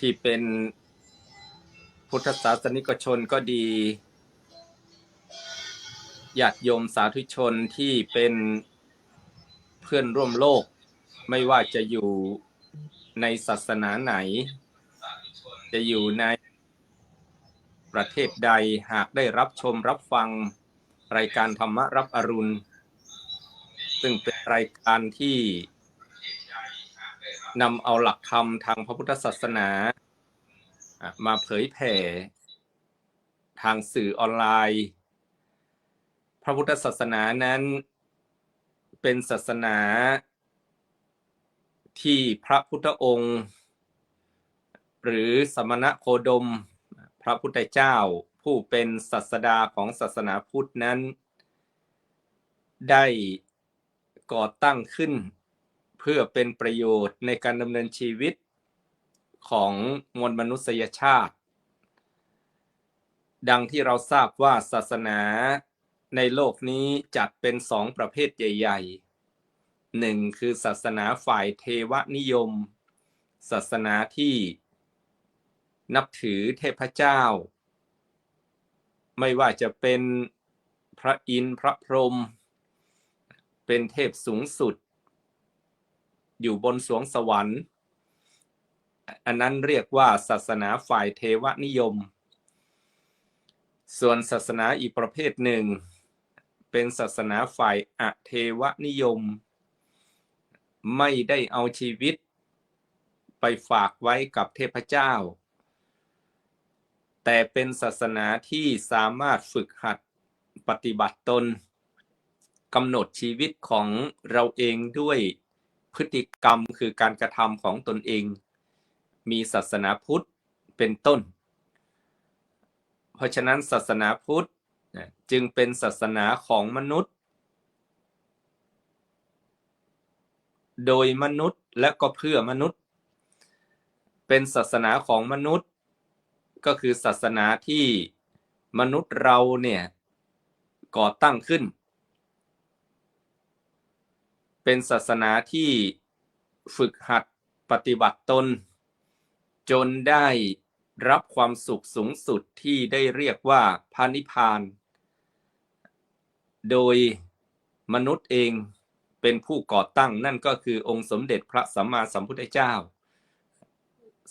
ที่เป็นพุทธศาสนิกชนก็ดีญาติโยมสาธุชนที่เป็นเพื่อนร่วมโลก ไม่ว่าจะอยู่ในศาสนาไหน จะอยู่ในประเทศใดหากได้รับชมรับฟังรายการธรรมรับอรุณ ซึ่งเป็นรายการที่นำเอาหลักธรรมทางพระพุทธศาสนา มาเผยแผ่ทางสื่อออนไลน์ พระพุทธศาสนานั้นเป็นศาสนาที่พระพุทธองค์ หรือสมณะโคดม พระพุทธเจ้าผู้เป็นศาสดาของศาสนาพุทธนั้น ได้ก่อตั้งขึ้น เพื่อเป็นประโยชน์ในการดำเนินชีวิต ของมวลมนุษยชาติ ดังที่เราทราบว่าศาสนาในโลกนี้จัดเป็นสองประเภทใหญ่ๆหนึ่งคือศาสนาฝ่ายเทวนิยม ศาสนาที่นับถือเทพเจ้า ไม่ว่าจะเป็นพระอินทร์พระพรหมเป็นเทพสูงสุด อยู่บนสวงสวรรค์ อันนั้นเรียกว่าศาสนาฝ่ายเทวนิยม ส่วนศาสนาอีกประเภทหนึ่ง เป็นศาสนาฝ่ายอเทวนิยม ไม่ได้เอาชีวิต ไปฝากไว้กับเทพเจ้า แต่เป็นศาสนาที่สามารถฝึกหัดปฏิบัติตนกำหนดชีวิตของเราเองด้วยพฤติกรรมคือการกระทำของตนเอง มีศาสนาพุทธเป็นต้น เพราะฉะนั้นศาสนาพุทธจึงเป็นศาสนาของมนุษย์ โดยมนุษย์และก็เพื่อมนุษย์ เป็นศาสนาของมนุษย์ ก็คือศาสนาที่มนุษย์เราเนี่ยก่อตั้งขึ้น เป็นศาสนาที่ฝึกหัดปฏิบัติตน จนได้รับความสุขสูงสุดที่ได้เรียกว่าพานิพพาน โดยมนุษย์เองเป็นผู้ก่อตั้งนั่นก็คือองค์สมเด็จพระสัมมาสัมพุทธเจ้า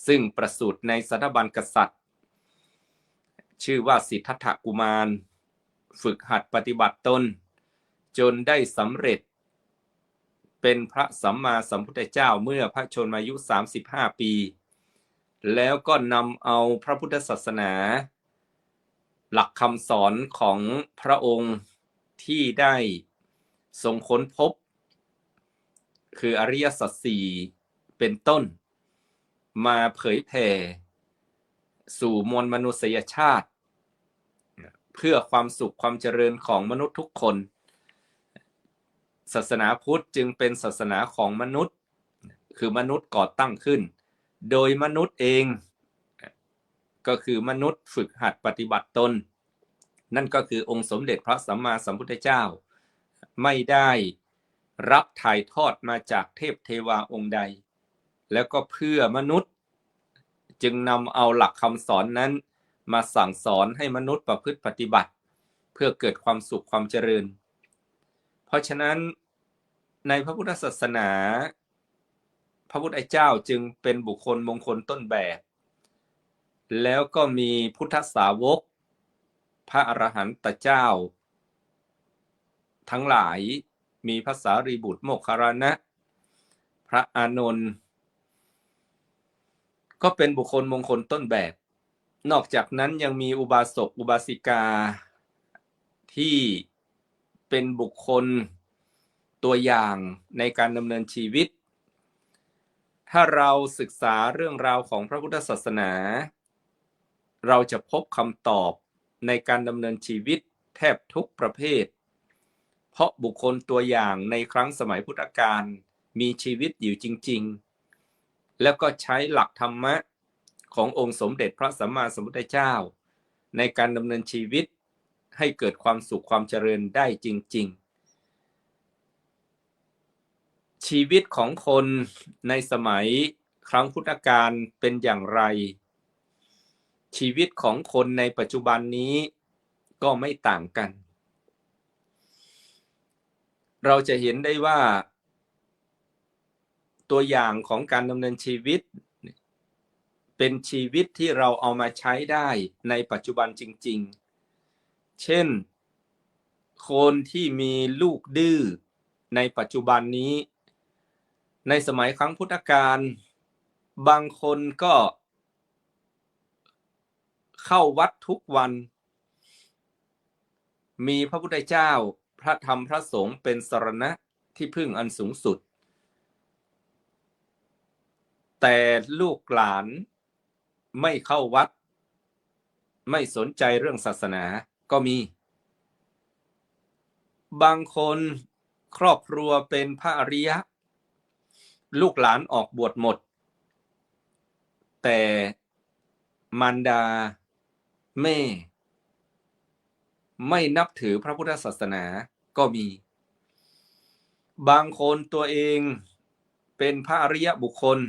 ซึ่งประสูติในสถาบันกษัตริย์ ชื่อว่าสิทธัตถกุมาร ฝึกหัดปฏิบัติตน จนได้สำเร็จ เป็นพระสัมมาสัมพุทธเจ้าเมื่อพระชนมายุ 35 ปี แล้วก็นำเอาพระพุทธศาสนา หลักคำสอนของพระองค์ที่ได้ทรงค้นพบ คืออริยสัจสี่เป็นต้น มาเผยแผ่สู่มวลมนุษยชาติ เพื่อความสุขความเจริญของมนุษย์ทุกคน ศาสนาพุทธจึงเป็นศาสนาของมนุษย์ คือมนุษย์ก่อตั้งขึ้น โดยมนุษย์เอง ก็คือมนุษย์ฝึกหัดปฏิบัติตน นั่นก็คือองค์สมเด็จพระสัมมาสัมพุทธเจ้า ไม่ได้รับถ่ายทอดมาจากเทพเทวาองค์ใด แล้วก็เพื่อมนุษย์จึงนำเอาหลักคำสอนนั้น มาสั่งสอนให้มนุษย์ประพฤติปฏิบัติ เพื่อเกิดความสุขความเจริญ เพราะฉะนั้นในพระพุทธศาสนา พระพุทธเจ้าจึงเป็นบุคคลมงคลต้นแบบ แล้วก็มีพุทธสาวก พระอรหันตเจ้า ทั้งหลายมีภาษารีบุตรโมคคารณะ พระอานนท์ก็เป็นบุคคลมงคลต้นแบบ นอกจากนั้นยังมีอุบาสกอุบาสิกาที่เป็นบุคคลตัวอย่างในการดำเนินชีวิต ถ้าเราศึกษาเรื่องราวของพระพุทธศาสนา เราจะพบคำตอบในการดำเนินชีวิตแทบทุกประเภท เพราะบุคคลตัวอย่างในครั้งสมัยพุทธกาลมีชีวิตอยู่จริง ๆ แล้วก็ใช้หลักธรรมะขององค์สมเด็จพระสัมมาสัมพุทธเจ้า ในการดำเนินชีวิตให้เกิดความสุขความเจริญได้จริง ๆ ชีวิตของคนในสมัยครั้งพุทธกาลเป็นอย่างไร ชีวิตของคนในปัจจุบันนี้ก็ไม่ต่างกัน เราจะเห็นได้ว่า ตัวอย่างของการดำเนินชีวิต เป็นชีวิตที่เราเอามาใช้ได้ในปัจจุบันจริง ๆ เช่น คนที่มีลูกดื้อในปัจจุบันนี้ ในสมัยครั้งพุทธกาลบางคนก็เข้าวัดทุกวัน มีพระพุทธเจ้าพระธรรมพระสงฆ์เป็นสรณะที่พึ่งอันสูงสุด แต่ลูกหลานไม่เข้าวัด ไม่สนใจเรื่องศาสนาก็มี บางคนครอบครัวเป็นพระอริยะ ลูกหลานออกบวชหมด แต่มารดาแม่ ไม่นับถือพระพุทธศาสนาก็มี บางคนตัวเองเป็นพระอริยบุคคล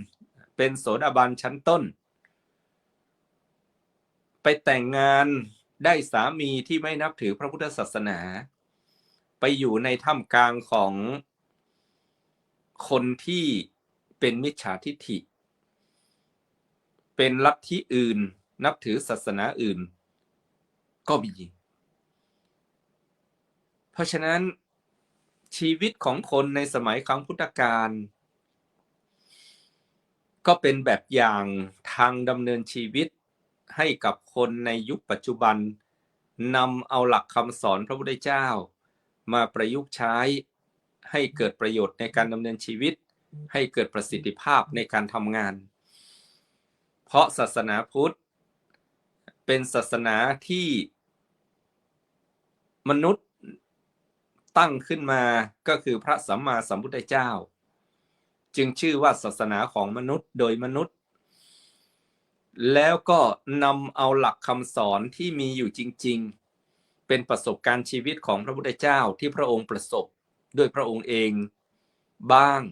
เป็นโสดาบันชั้นต้น ไปแต่งงานได้สามีที่ไม่นับถือพระพุทธศาสนา ไปอยู่ในถ้ำกลางของ คนที่เป็นมิจฉาทิฐิ เป็นลัทธิอื่น นับถือศาสนาอื่น ก็มี เพราะฉะนั้นชีวิตของคนในสมัยครั้งพุทธกาลก็เป็นแบบอย่างทางดำเนินชีวิตให้กับคนในยุคปัจจุบันนำเอาหลักคำสอนพระพุทธเจ้า มาประยุกต์ใช้ ให้เกิดประโยชน์ในการดำเนินชีวิต ให้เกิดประสิทธิภาพในการทำงาน เพราะศาสนาพุทธ เป็นศาสนาที่มนุษย์ตั้งขึ้นมาก็คือพระสัมมาสัมพุทธเจ้า จึงชื่อว่าศาสนาของมนุษย์โดยมนุษย์ แล้วก็นำเอาหลักคำสอนที่มีอยู่จริง ๆ เป็นประสบการณ์ชีวิตของพระพุทธเจ้าที่พระองค์ประสบ ด้วยพระองค์เองบ้าง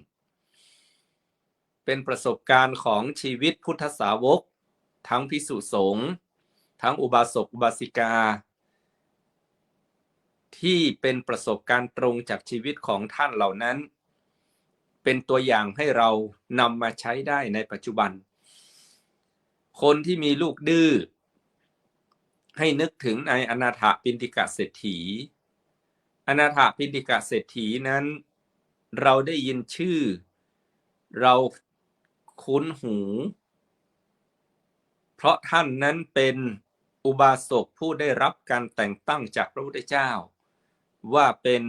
เป็นประสบการณ์ของชีวิตพุทธสาวก ทั้งพิสุสงฆ์ทั้งอุบาสกอุบาสิกา ที่เป็นประสบการณ์ตรงจากชีวิตของท่านเหล่านั้น เป็นตัวอย่างให้เรานำมาใช้ได้ในปัจจุบัน คนที่มีลูกดื้อให้นึกถึงในอนาถปินติกะเศรษฐี อนาถปินติกะเศรษฐีนั้น เราได้ยินชื่อ เราคุ้นหู เพราะท่านนั้นเป็นอุบาสกผู้ได้รับการแต่งตั้งจากพระพุทธเจ้า ว่าเป็น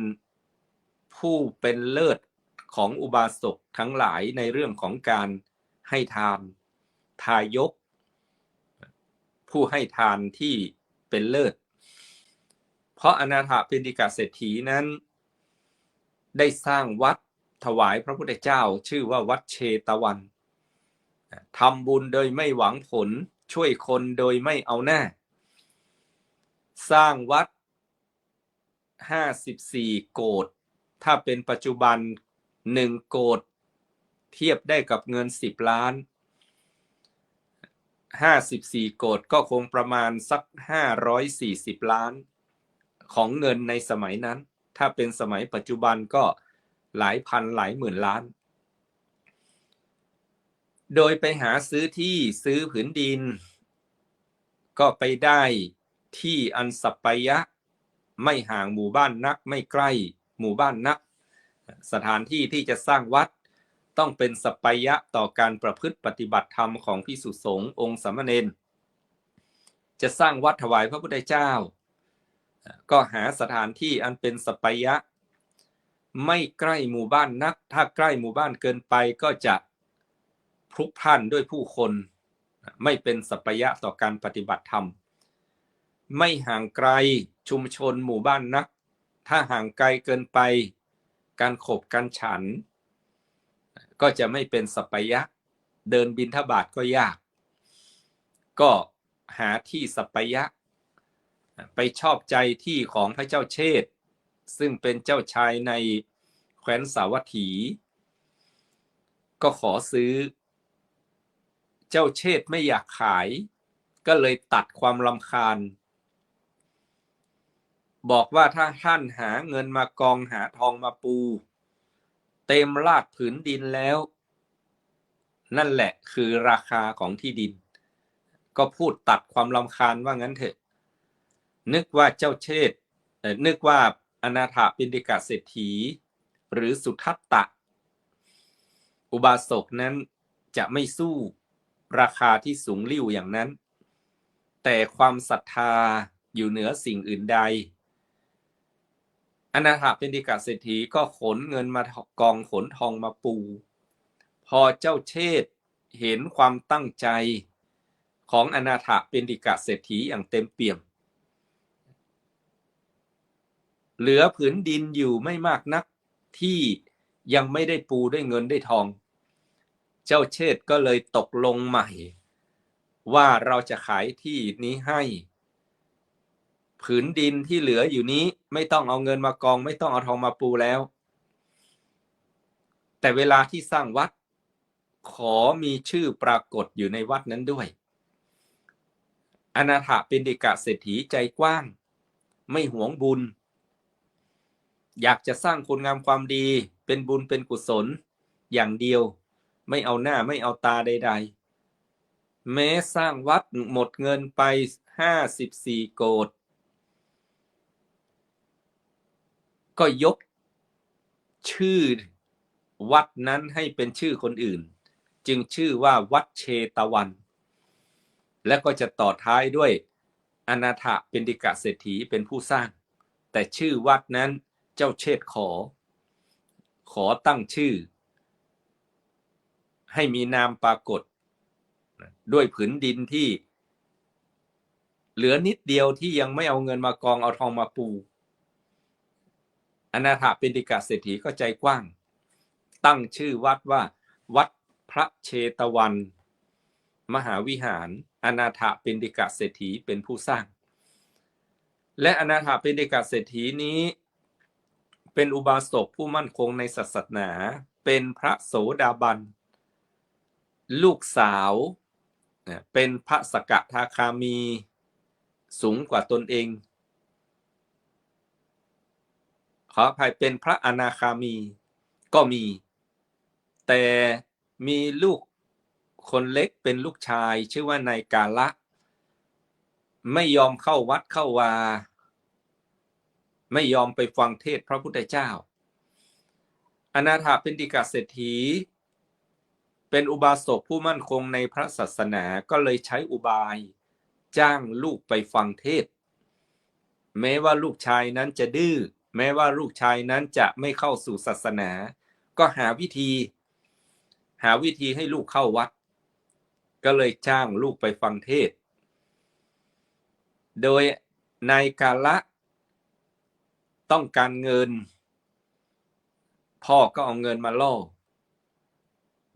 ผู้เป็นเลิศของอุบาสกทั้งหลายในเรื่องของการให้ทาน ทายก ผู้ให้ทานที่เป็นเลิศ เพราะอนาถาปินดิกาเศรษฐีนั้น ได้สร้างวัดถวายพระพุทธเจ้าชื่อว่าวัดเชตวันทำบุญโดยไม่หวังผลช่วยคนโดยไม่เอาหน้า สร้างวัด 54 โกดถ้าเป็นปัจจุบัน 1 โกดเทียบได้กับเงิน 10 ล้าน 54 โกดก็คงประมาณสัก 540 ล้าน ของเงินในสมัยนั้น ถ้าเป็นสมัยปัจจุบันก็หลายพันหลายหมื่นล้าน โดยไปหาซื้อที่ซื้อผืนดิน ก็ไปได้ที่อันสัปยะ ไม่ห่างหมู่บ้านนัก ไม่ใกล้หมู่บ้านนัก สถานที่ที่จะสร้างวัดต้องเป็นสัปายะต่อการประพฤติปฏิบัติธรรมของพิสุสงฆ์องค์สามเณรจะสร้างวัดถวายพระพุทธเจ้า ก็หาสถานที่อันเป็นสัปายะ ไม่ใกล้หมู่บ้านนัก ถ้าใกล้หมู่บ้านเกินไปก็จะพลุกพล่านด้วยผู้คน ไม่เป็นสัปายะต่อการปฏิบัติธรรม ไม่ห่างไกลชุมชนหมู่บ้านนัก ถ้าห่างไกลเกินไป การขบการฉัน ก็จะไม่เป็นสัปายะ เดินบินทบาทก็ยาก ก็หาที่สัปปายะ ไปชอบใจที่ของพระเจ้าเชษฐ์ซึ่งเป็นเจ้าชายในแคว้นสาวัตถี ก็ขอซื้อ เจ้าเชษฐ์ไม่อยากขาย ก็เลยตัดความลำคาญ บอกว่าถ้าท่านหาเงินมากองหาทองมาปู เต็มลาดผืนดินแล้ว นั่นแหละคือราคาของที่ดิน ก็พูดตัดความลำคาญว่างั้นเถอะ นึกว่าเจ้าเชษ์นึกว่าอนาถาปินดิกาเศรษฐี หรือสุทัตตะ อุบาสกนั้นจะไม่สู้ราคาที่สูงลิ่วอย่างนั้น แต่ความศรัทธาอยู่เหนือสิ่งอื่นใด อนาถาป็นดิกาเศรษฐีก็ขนเงินมากองขนทองมาปู พอเจ้าเชษ์เห็นความตั้งใจของอนาถาป็นดิกาเศรษฐีอย่างเต็มเปี่ยม เหลือผืนดินอยู่ไม่มากนักที่ยังไม่ได้ปูด้วยเงินได้ทอง เจ้าเชษก็เลยตกลงใหม่ ว่าเราจะขายที่นี้ให้ ผืนดินที่เหลืออยู่นี้ไม่ต้องเอาเงินมากอง ไม่ต้องเอาทองมาปูแล้ว แต่เวลาที่สร้างวัด ขอมีชื่อปรากฏอยู่ในวัดนั้นด้วย อนาถาเป็นดิกะเศรษฐีใจกว้าง ไม่หวงบุญ อยากจะสร้างคุณงามความดี เป็นบุญเป็นกุศล อย่างเดียว ไม่เอาหน้าไม่เอาตาใด ๆ แม้สร้างวัดหมดเงินไปห้าสิบสี่โกดก็ยกชื่อวัดนั้นให้เป็นชื่อคนอื่น จึงชื่อว่าวัดเชตวัน และก็จะต่อท้ายด้วยอนาถเป็นดิกะเศรษฐีเป็นผู้สร้าง แต่ชื่อวัดนั้น เจ้าเชษขอ ขอตั้งชื่อ ให้มีนามปรากฏ ด้วยผืนดินที่ เหลือนิดเดียวที่ยังไม่เอาเงินมากองเอาทองมาปูอนาถาป็นดิกาเศรษฐีก็ใจกว้าง ตั้งชื่อวัดว่า วัดพระเชตวัน มหาวิหาร อนาถาป็นดิกาเศรษฐีเป็นผู้สร้าง และอนาถาป็นดิกาเศรษฐีนี้ เป็นอุบาสกผู้มั่นคงในศาสนา เป็นพระโสดาบัน ลูกสาวเนี่ยเป็นพระสกทาคามี สูงกว่าตนเอง ขออภัยเป็นพระอนาคามีก็มี แต่มีลูกคนเล็กเป็นลูกชายชื่อว่านายกาละ ไม่ยอมเข้าวัดเข้าวา ไม่ยอมไปฟังเทศพระพุทธเจ้า อนาถาเป็นดิกาเศรษฐี เป็นอุบาสกผู้มั่นคงในพระศาสนาก็เลยใช้อุบาย จ้างลูกไปฟังเทศ แม้ว่าลูกชายนั้นจะดื้อแม้ว่าลูกชายนั้นจะไม่เข้าสู่ศาสนา ก็หาวิธี หาวิธีให้ลูกเข้าวัด ก็เลยจ้างลูกไปฟังเทศ โดยนายกาละ ต้องการเงิน พ่อก็เอาเงินมาล่อ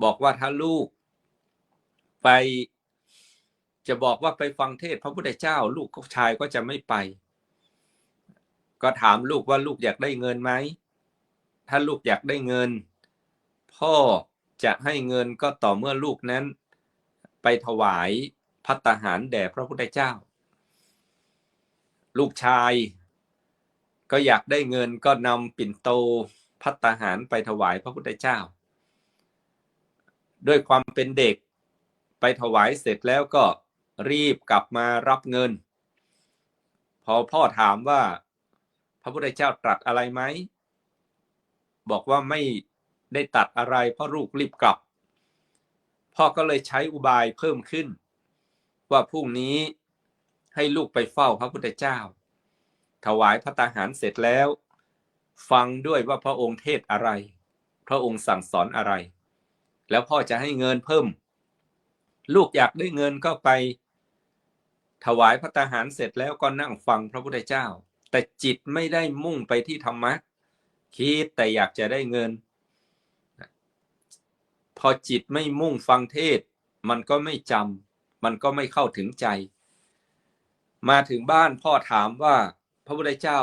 บอกว่าถ้าลูก ไป จะบอกว่าไปฟังเทศพระพุทธเจ้า ลูกชายก็จะไม่ไป ก็ถามลูกว่าลูกอยากได้เงินไหม ถ้าลูกอยากได้เงิน พ่อจะให้เงินก็ต่อเมื่อลูกนั้น ไปถวายพัตหารแด่พระพุทธเจ้า ลูกชาย ก็อยากได้เงินก็นำปิ่นโตพัตตาหารไปถวายพระพุทธเจ้า ด้วยความเป็นเด็กไปถวายเสร็จแล้วก็รีบกลับมารับเงิน พอพ่อถามว่า พระพุทธเจ้าตรัสอะไรไหม บอกว่าไม่ได้ตัดอะไรเพราะลูกรีบกลับ พ่อก็เลยใช้อุบายเพิ่มขึ้น ว่าพรุ่งนี้ให้ลูกไปเฝ้าพระพุทธเจ้า ถวายพระตาหารเสร็จแล้ว ฟังด้วยว่าพระองค์เทศอะไร พระองค์สั่งสอนอะไร แล้วพ่อจะให้เงินเพิ่ม ลูกอยากได้เงินก็ไป ถวายพระตาหารเสร็จแล้วก็นั่งฟังพระพุทธเจ้า แต่จิตไม่ได้มุ่งไปที่ธรรมะคิดแต่อยากจะได้เงิน พอจิตไม่มุ่งฟังเทศ มันก็ไม่จำมันก็ไม่เข้าถึงใจ มาถึงบ้านพ่อถามว่า พระพุทธเจ้า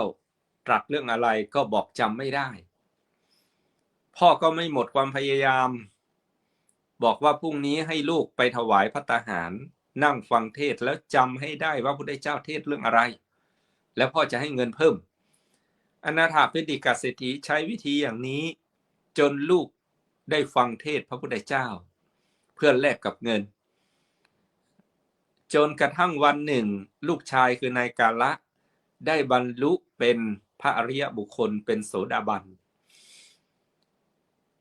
ตรัสเรื่องอะไรก็บอกจำไม่ได้ พ่อก็ไม่หมดความพยายาม บอกว่าพรุ่งนี้ให้ลูกไปถวายพระตาหาร นั่งฟังเทศแล้วจำให้ได้ว่าพระพุทธเจ้าเทศเรื่องอะไร แล้วพ่อจะให้เงินเพิ่ม อนาถาเป็นดิกาเศรษฐีใช้วิธีอย่างนี้ จนลูกได้ฟังเทศพระพุทธเจ้า เพื่อแลกกับเงินจนกระทั่งวันหนึ่ง ลูกชายคือนายกาละ ได้บรรลุเป็นพระอริยบุคคลเป็นโสดาบัน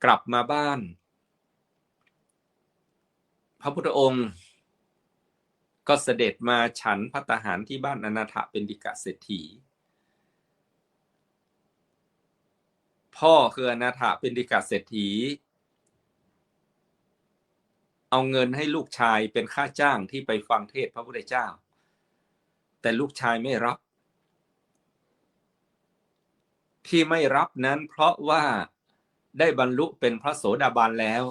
กลับมาบ้าน พระพุทธองค์ ก็เสด็จมาฉันพัตตาหารที่บ้านอนาถเป็นดิกะเศรษฐี พ่อคืออนาถเป็นดิกะเศรษฐี เอาเงินให้ลูกชายเป็นค่าจ้างที่ไปฟังเทศพระพุทธเจ้า แต่ลูกชายไม่รับ ที่ไม่รับนั้นเพราะว่าได้บรรลุเป็นพระโสดาบันแล้ว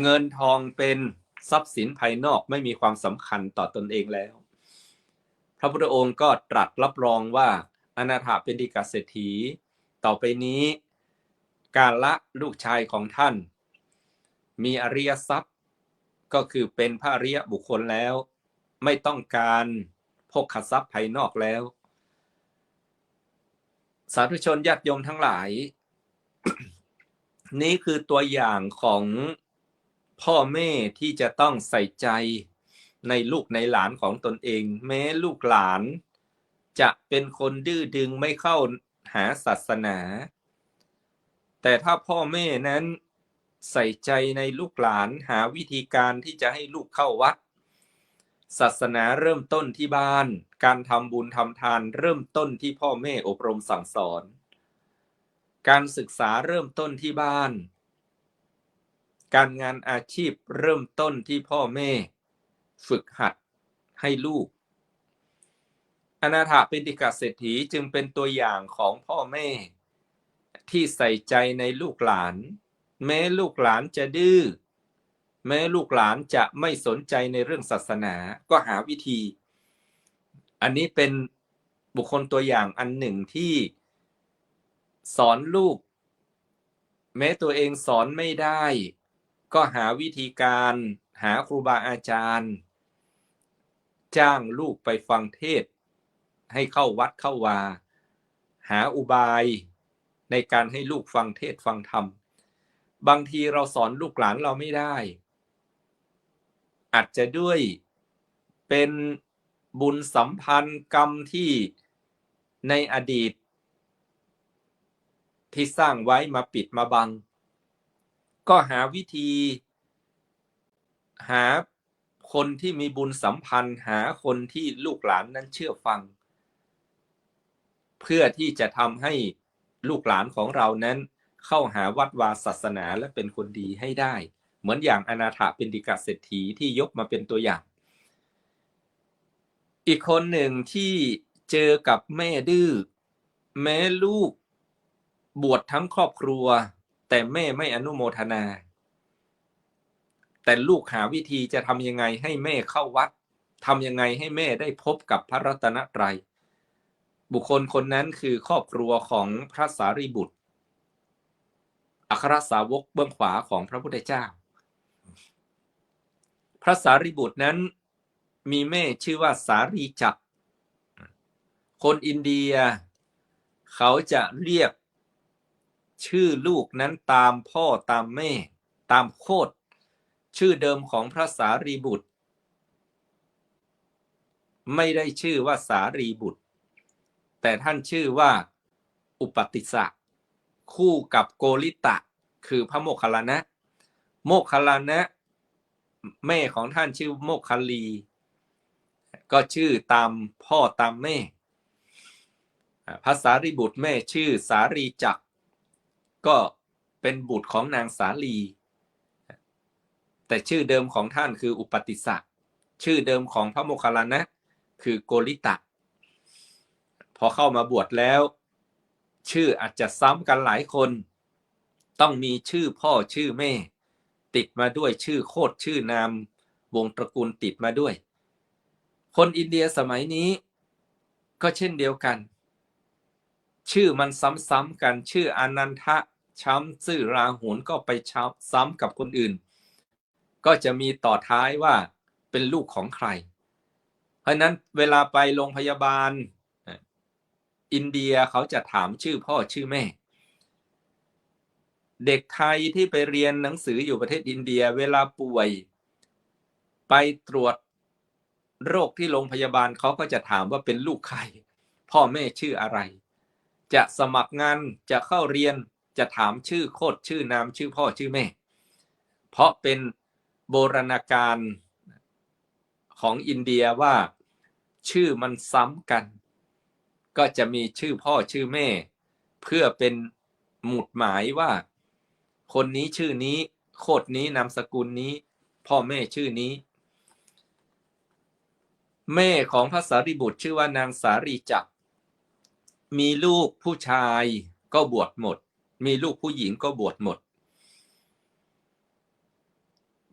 เงินทองเป็นทรัพย์สินภายนอกไม่มีความสำคัญต่อตนเองแล้ว พระพุทธองค์ก็ตรัสรับรองว่าอนาถาเป็นดิกาเศรษฐี ต่อไปนี้ การละลูกชายของท่าน มีอริยทรัพย์ ก็คือเป็นพระอริยบุคคลแล้ว ไม่ต้องการพกขทรัพย์ภายนอกแล้ว สาธุชนญาติโยมทั้งหลาย นี่คือตัวอย่างของพ่อแม่ที่จะต้องใส่ใจในลูกในหลานของตนเอง แม้ลูกหลาน จะเป็นคนดื้อดึงไม่เข้าหาศาสนา แต่ถ้าพ่อแม่นั้นใส่ใจในลูกหลานหาวิธีการที่จะให้ลูกเข้าวัด ศาสนาเริ่มต้นที่บ้าน การทำบุญทำทานเริ่มต้นที่พ่อแม่อบรมสั่งสอน การศึกษาเริ่มต้นที่บ้าน การงานอาชีพเริ่มต้นที่พ่อแม่ ฝึกหัดให้ลูก อนาถาเป็นดิกาเศรษฐีจึงเป็นตัวอย่างของพ่อแม่ ที่ใส่ใจในลูกหลาน แม้ลูกหลานจะดื้อ แม้ลูกหลานจะไม่สนใจในเรื่องศาสนาก็หาวิธี อันนี้เป็นบุคคลตัวอย่างอันหนึ่งที่สอนลูก แม้ตัวเองสอนไม่ได้ ก็หาวิธีการหาครูบาอาจารย์ จ้างลูกไปฟังเทศ ให้เข้าวัดเข้าวา หาอุบายในการให้ลูกฟังเทศฟังธรรม บางทีเราสอนลูกหลานเราไม่ได้ อาจจะด้วยเป็นบุญสัมพันธ์กรรมที่ในอดีต ที่สร้างไว้มาปิดมาบัง ก็หาวิธี หาคนที่มีบุญสัมพันธ์ หาคนที่ลูกหลานนั้นเชื่อฟัง เพื่อที่จะทำให้ลูกหลานของเรานั้นเข้าหาวัดวาศาสนาและเป็นคนดีให้ได้ เหมือนอย่างอนาถาเป็นดิกาเศรษฐีที่ยกมาเป็นตัวอย่าง อีกคนหนึ่งที่เจอกับแม่ดื้อแม้ลูกบวชทั้งครอบครัว แต่แม่ไม่อนุโมทนา แต่ลูกหาวิธีจะทำยังไงให้แม่เข้าวัดทำยังไงให้แม่ได้พบกับพระรัตนตรัย บุคคลคนนั้นคือครอบครัวของพระสารีบุตร อัครสาวกเบื้องขวาของพระพุทธเจ้า พระสารีบุตรนั้นมีแม่ชื่อว่าสารีจักคนอินเดีย เขาจะเรียกชื่อลูกนั้นตามพ่อตามแม่ ตามโคดชื่อเดิมของพระสารีบุตร ไม่ได้ชื่อว่าสารีบุตร แต่ท่านชื่อว่าอุปติสสะคู่กับโกริตะ คือพระโมคคัลลานะ โมคคัลลานะ แม่ของท่านชื่อโมคคัลี ก็ชื่อตามพ่อตามแม่ภาษารีบุตรแม่ชื่อสารีจักก็เป็นบุตรของนางสาลี แต่ชื่อเดิมของท่านคืออุปติสสะชื่อเดิมของพระโมคคัลลานะ คือโกริตะ พอเข้ามาบวชแล้ว ชื่ออาจจะซ้ำกันหลายคน ต้องมีชื่อพ่อชื่อแม่ ติดมาด้วยชื่อโคดชื่อนามวงตระกูลติดมาด้วย คนอินเดียสมัยนี้ก็เช่นเดียวกัน ชื่อมันซ้ำๆกันชื่ออนันทะช้ำชื่อราหุลก็ไปช้ำซ้ำกับคนอื่น ก็จะมีต่อท้ายว่าเป็นลูกของใคร เพราะนั้นเวลาไปโรงพยาบาล อินเดียเขาจะถามชื่อพ่อชื่อแม่ เด็กไทยที่ไปเรียนหนังสืออยู่ประเทศอินเดีย เวลาป่วย ไปตรวจโรคที่โรงพยาบาลเขาก็จะถามว่าเป็นลูกใคร พ่อแม่ชื่ออะไร จะสมัครงานจะเข้าเรียนจะถามชื่อโคดชื่อนามชื่อพ่อชื่อแม่ เพราะเป็นโบราณการของอินเดียว่าชื่อมันซ้ำกัน ก็จะมีชื่อพ่อชื่อแม่ เพื่อเป็นหมุดหมายว่า คนนี้ชื่อนี้ โคดนี้นามสกุลนี้ พ่อแม่ชื่อนี้ แม่ของพระสารีบุตรชื่อว่านางสารีจักรมีลูกผู้ชายก็บวชหมด มีลูกผู้หญิงก็บวชหมด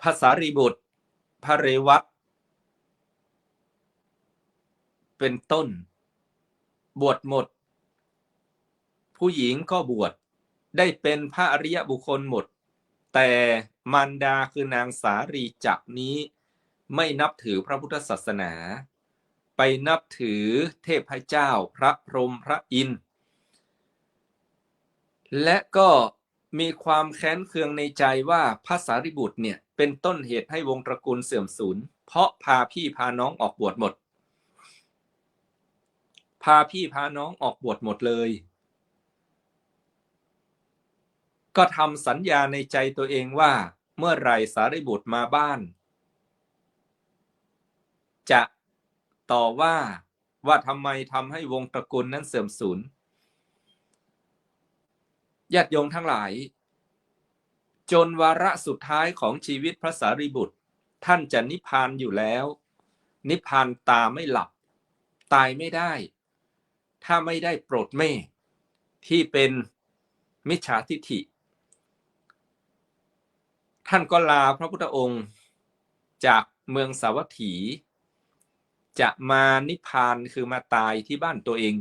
ภาษารีบุตรพระเรวัตเป็นต้น บวชหมด ผู้หญิงก็บวช ได้เป็นพระอริยบุคคลหมด แต่มารดาคือนางสารีจักนี้ไม่นับถือพระพุทธศาสนา ไปนับถือเทพเจ้าพระพรหมพระอินทร์และก็มีความแค้นเคืองในใจว่าพระสารีบุตรเนี่ยเป็นต้นเหตุให้วงตระกูลเสื่อมสูญเพราะพาพี่พาน้องออกบวชหมด พาพี่พาน้องออกบวชหมดเลย ก็ทำสัญญาในใจตัวเองว่า เมื่อไรสารีบุตรมาบ้าน จะต่อว่าว่าทำไมทำให้วงตระกูลนั้นเสื่อมสูญญาติโยมทั้งหลาย จนวาระสุดท้ายของชีวิตพระสารีบุตร ท่านจะนิพพานอยู่แล้ว นิพพานตาไม่หลับ ตายไม่ได้ ถ้าไม่ได้โปรดเมตที่เป็นมิจฉาทิฐิ ท่านก็ลาพระพุทธองค์จากเมืองสาวัตถี จะมานิพพานคือมาตายที่บ้านตัวเอง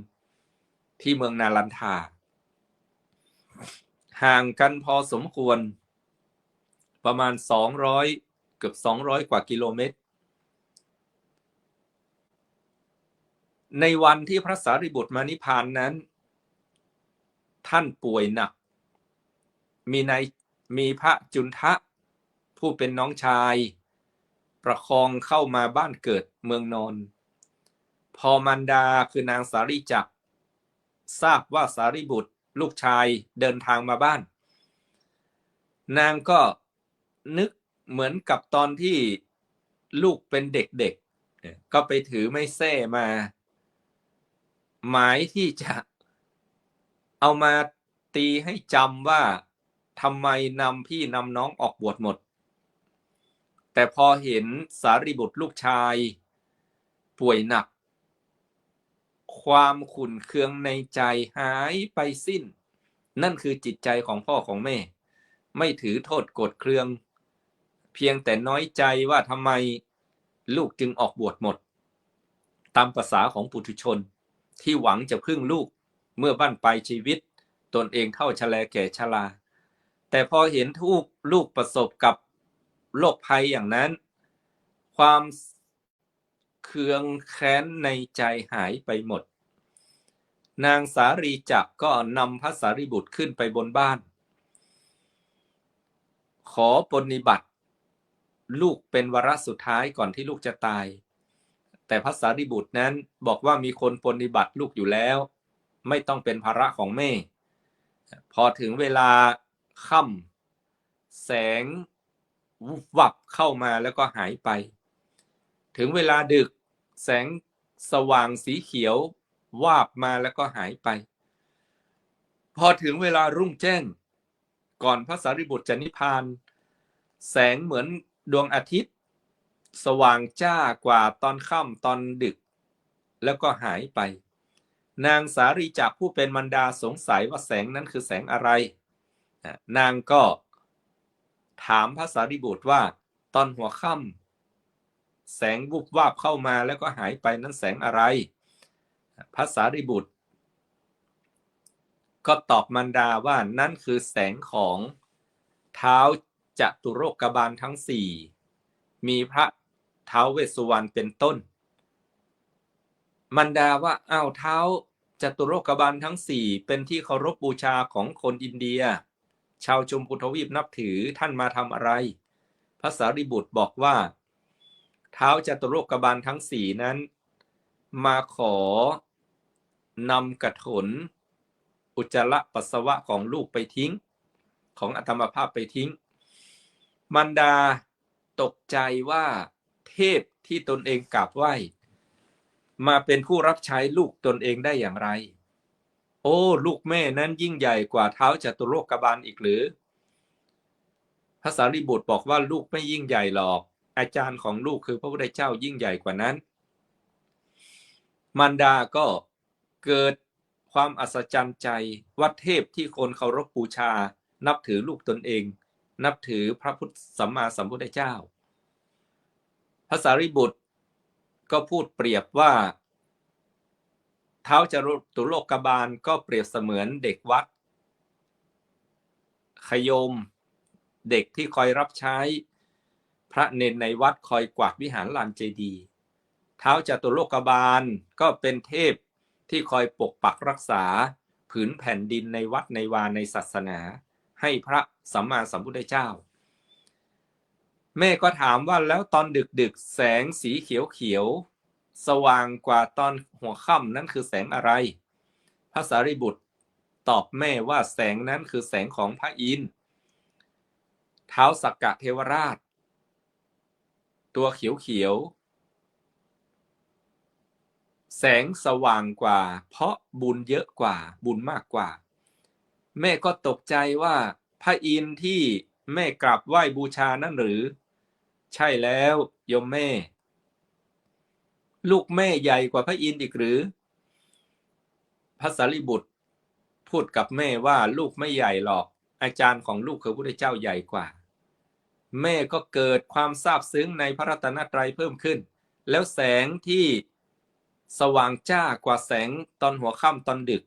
ที่เมืองนาลันทา ห่างกันพอสมควร ประมาณ 200 เกือบ 200 กว่ากิโลเมตร ในวันที่พระสารีบุตรมานิพพานนั้น ท่านป่วยหนัก มีในมีพระจุนทะ ผู้เป็นน้องชาย ประคองเข้ามาบ้านเกิดเมืองนอน พอมันดาคือนางสารีจักทราบว่าสารีบุตร ลูกชายเดินทางมาบ้าน นางก็นึกเหมือนกับตอนที่ลูกเป็นเด็กๆ ก็ไปถือไม่แส้มา หมายที่จะเอามาตีให้จำว่าทำไมนำพี่นำน้องออกบวชหมด แต่พอเห็นสารีบุตรลูกชาย ป่วยหนัก ความขุ่นเคืองในใจหายไปสิ้น นั่นคือจิตใจของพ่อของแม่ ไม่ถือโทษโกรธเคือง เพียงแต่น้อยใจว่าทำไมลูกจึงออกบวชหมด ตามภาษาของปุถุชนที่หวังจะพึ่งลูกเมื่อบ้านปลายชีวิต ตนเองเข้าชะแลแก่ชราแต่พอเห็นทุกลูกประสบกับ โรคภัยอย่างนั้น ความเคืองแค้นในใจหายไปหมด นางสารีจักก็นำพระสารีบุตรขึ้นไปบนบ้าน ขอปฏิบัติ ลูกเป็นวรสุดท้ายก่อนที่ลูกจะตาย แต่พระสารีบุตรนั้นบอกว่ามีคนปฏิบัติลูกอยู่แล้ว ไม่ต้องเป็นภาระของแม่ พอถึงเวลาค่ำแสง วุบวับเข้ามาแล้วก็หายไป ถึงเวลาดึกแสงสว่างสีเขียว วาบมาแล้วก็หายไป พอถึงเวลารุ่งแจ้ง ก่อนพระสารีบุตรจะนิพพาน แสงเหมือนดวงอาทิตย์ สว่างจ้ากว่าตอนค่ำตอนดึก แล้วก็หายไป นางสารีจักผู้เป็นมันดาสงสัยว่าแสงนั้นคือแสงอะไร นางก็ ถามพระสารีบุตรว่า ตอนหัวค่ำแสงวุบวาบเข้ามาแล้วก็หายไปนั้นแสงอะไรพระสารีบุตร ก็ตอบมันดาว่านั่นคือแสงของเท้าจตุโรกบาลทั้งสี่มีพระเท้าเวสุวรรณเป็นต้น มันดาว่าอ้าวเท้าจตุโลกบาลทั้งสี่เป็นที่เคารพบูชาของคนอินเดีย ชาวชมพูทวีปนับถือท่านมาทำอะไร พระสารีบุตรบอกว่า เท้าจตุโลกบาลทั้งสี่นั้น มาขอนำกระถน อุจจาระปัสสาวะของลูกไปทิ้ง ของอัตมภาพไปทิ้ง มันดาตกใจว่าเทพที่ตนเองกราบไหว้ มาเป็นผู้รับใช้ลูกตนเองได้อย่างไร โอ้ ลูกแม่นั้นยิ่งใหญ่กว่าเท้าจัตุโลกบาลอีกหรือพระสารีบุตรบอกว่าลูกไม่ยิ่งใหญ่หรอก อาจารย์ของลูกคือพระพุทธเจ้ายิ่งใหญ่กว่านั้นมันดาก็เกิดความอัศจรรย์ใจว่าเทพที่คนเคารพบูชา นับถือลูกตนเอง นับถือพระพุทธสัมมาสัมพุทธเจ้าพระสารีบุตรก็พูดเปรียบว่า เท้าจตุโลกบาลก็เปรียบเสมือนเด็กวัด ขยม เด็กที่คอยรับใช้ พระเนนในวัดคอยกวาดวิหารลานเจดีเท้าจตุโลกบาลก็เป็นเทพที่คอยปกปักรักษา ผืนแผ่นดินในวัดในวาในศาสนา ให้พระสัมมาสัมพุทธเจ้า แม่ก็ถามว่าแล้วตอนดึกดึกๆแสงสีเขียวเขียว สว่างกว่าตอนหัวค่ำนั่นคือแสงอะไร พระสารีบุตรตอบแม่ว่าแสงนั้นคือแสงของพระอินทร์เท้าสักกะเทวราช ตัวเขียวเขียวๆ แสงสว่างกว่า เพราะบุญเยอะกว่า บุญมากกว่า แม่ก็ตกใจว่าพระอินทร์ที่แม่กราบไหว้บูชานั่นหรือ ใช่แล้วโยมแม่ ลูกแม่ใหญ่กว่าพระอินทร์อีกหรือพระสารีบุตร พูดกับแม่ว่าลูกไม่ใหญ่หรอก อาจารย์ของลูกคือพระพุทธเจ้าใหญ่กว่า แม่ก็เกิดความซาบซึ้งในพระรัตนตรัยเพิ่มขึ้น แล้วแสงที่สว่างจ้ากว่าแสงตอนหัวค่ำตอนดึก